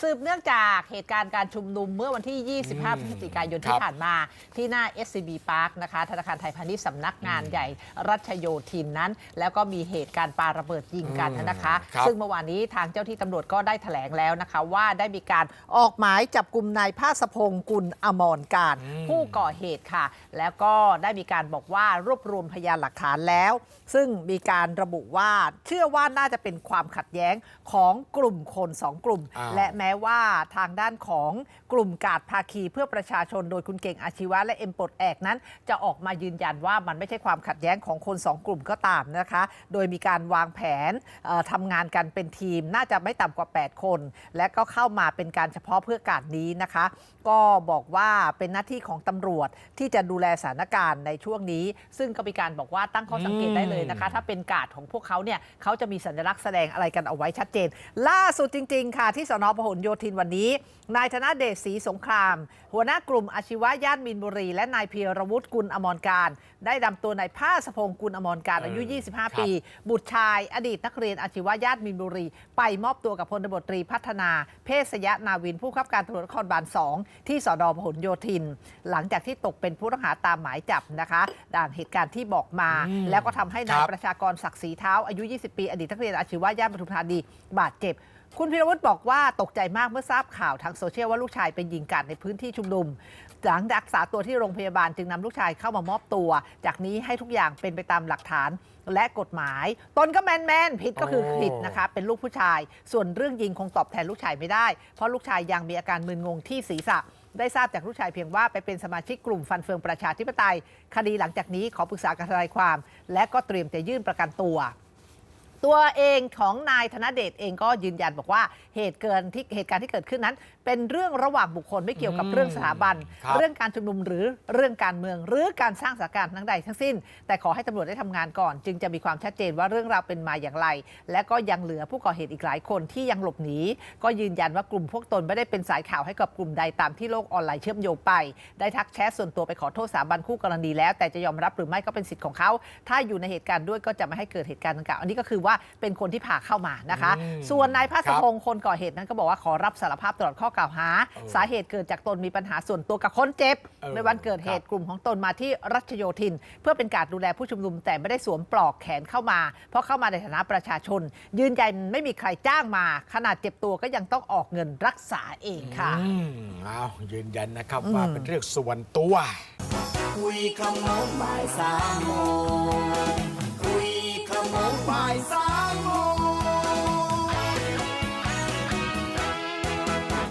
สืบเนื่องจากเหตุการณ์การชุมนุมเมื่อวันที่ 25 พฤศจิกายนคที่รับผ่านมา ที่หน้า SCB Park นะคะธนาคารไทยพาณิชย์สำนักงานใหญ่รัชโยธินนั้น แล้วก็มีเหตุการณ์ปาระเบิดยิงกันนะคะ ครับ ซึ่งเมื่อวานนี้ทางเจ้าที่ตำรวจก็ได้แถลงแล้วนะคะ ว่าได้มีการออกหมายจับกลุ่มนายภาสพงศ์กุลอมรการ ผู้ก่อเหตุค่ะ แล้วก็ได้มีการบอกว่ารวบรวมพยานหลักฐานแล้ว ซึ่งมีการระบุว่าเชื่อว่าน่าจะเป็นความขัดแย้งของกลุ่มคนสองกลุ่ม อ่า และแม้ว่าทางด้านของกลุ่มกาดภาคีเพื่อประชาชนโดยคุณเก่งอาชีวะและเอ็มปลดแอกนั้น จะออกมายืนยันว่ามันไม่ใช่ความขัดแย้งของคนสองกลุ่มก็ตามนะคะ โดยมีการวางแผนเอ่อทำงานกันเป็นทีม น่าจะไม่ต่ำกว่า 8 คน และก็เข้ามาเป็นการเฉพาะเพื่อการนี้นะคะ ก็บอกว่าเป็นหน้าที่ของตำรวจที่จะดูแลสถานการณ์ในช่วงนี้ ซึ่งก็มีการบอกว่าตั้งข้อสังเกตได้เลยนะคะ ถ้าเป็นกาดของพวกเขาเนี่ยเขาจะมีสัญลักษณ์แสดงอะไรกันเอาไว้ชัดเจน ล่าสุดจริง ๆ ค่ะที่สนพหลโยธินวันนี้ นายธนเดชศรีสงคราม หัวหน้ากลุ่มอาชีวะย่านมินบุรี และนายเพียรวุฒิกุลอมรการ ได้นำตัวนายภาสพงศ์กุลอมรการอายุเออ25 ปี บุตรชาย อดีตนักเรียนอาชีวะย่านมินบุรี ไปมอบตัวกับพลตบตรีพัฒนา เพศยนาวินผู้ขับการตำรวจนครบาล 2 ที่สนพหลโยธิน หลังจากที่ตกเป็นผู้ต้องหาตามหมายจับนะคะด่านเหตุการณ์ที่บอกมาอืมแล้วก็ทำให้นายครับประชากรศักดิ์ศรีเท้าอายุ 20 ปี อดีตนักเรียนอาชีวะย่านปทุมธานีบาดเจ็บ คุณพิรวุฒิบอกว่าตกใจมากเมื่อทราบข่าวทางโซเชียลว่าลูกชายเป็นยิงกันในพื้นที่ชุมนุม หลังรักษาตัวที่โรงพยาบาลจึงนำลูกชายเข้ามามอบตัว จากนี้ให้ทุกอย่างเป็นไปตามหลักฐานและกฎหมาย ตนก็แมนแมนๆผิดก็คือโอ้ผิดนะคะ เป็นลูกผู้ชาย ส่วนเรื่องยิงคงตอบแทนลูกชายไม่ได้ เพราะลูกชายยังมีอาการมึนงงที่ศีรษะ ได้ทราบจากลูกชายเพียงว่าไปเป็นสมาชิกกลุ่มฟันเฟืองประชาธิปไตย คดีหลังจากนี้ขอปรึกษากับทนายความ และก็เตรียมจะยื่นประกันตัว ตัวเองของนายธนเดชเองก็ยืนยันบอกว่าเหตุเกินที่เหตุการณ์ที่เกิดขึ้นนั้น เป็นเรื่องระหว่างบุคคลไม่เกี่ยวกับอืมเรื่องสถาบัน ครับเรื่องการชุมนุมหรือเรื่องการเมือง หรือการสร้างสถานการณ์ทั้งใดทั้งสิ้น แต่ขอให้ตำรวจได้ทำงานก่อน จึงจะมีความชัดเจนว่าเรื่องราวเป็นมาอย่างไร และก็ยังเหลือผู้ก่อเหตุอีกหลายคนที่ยังหลบหนีก็ยืนยันว่ากลุ่มพวกตนไม่ได้เป็นสายข่าวให้กับกลุ่มใดตามที่โลกออนไลน์เชื่อมโยงไป ได้ทักแชทส่วนตัวไปขอโทษสถาบันคู่กรณีแล้ว แต่จะยอมรับหรือไม่ก็เป็นสิทธิ์ของเขา ถ้าอยู่ในเหตุการณ์ด้วยก็จะไม่ให้เกิดเหตุการณ์ดังกล่าวอันนี้ก็คือว่าเป็นคนที่พาเข้ามานะคะอืมส่วนนายภาสครับพงศ์คนก่อเหตุนั้นก็บอกว่าขอรับสารภาพตลอดข้อกล่าวหาเออสาเหตุเกิดจากตนมีปัญหาส่วนตัวกับคนเจ็บเออในวันเกิดเหตุกลุ่มของตนมาที่รัชโยธิน เพื่อเป็นการดูแลผู้ชุมนุมแต่ไม่ได้สวมปลอกแขนเข้ามา เพราะเข้ามาในฐานะประชาชน ยืนยันไม่มีใครจ้างมา ขนาดเจ็บตัวก็ยังต้องออกเงินรักษาเองค่ะอืมเอายืนยันนะครับอืมว่าเป็นเรื่องส่วนตัวคุยขโมงบ่ายสามโมงคุยขโมงบ่ายสา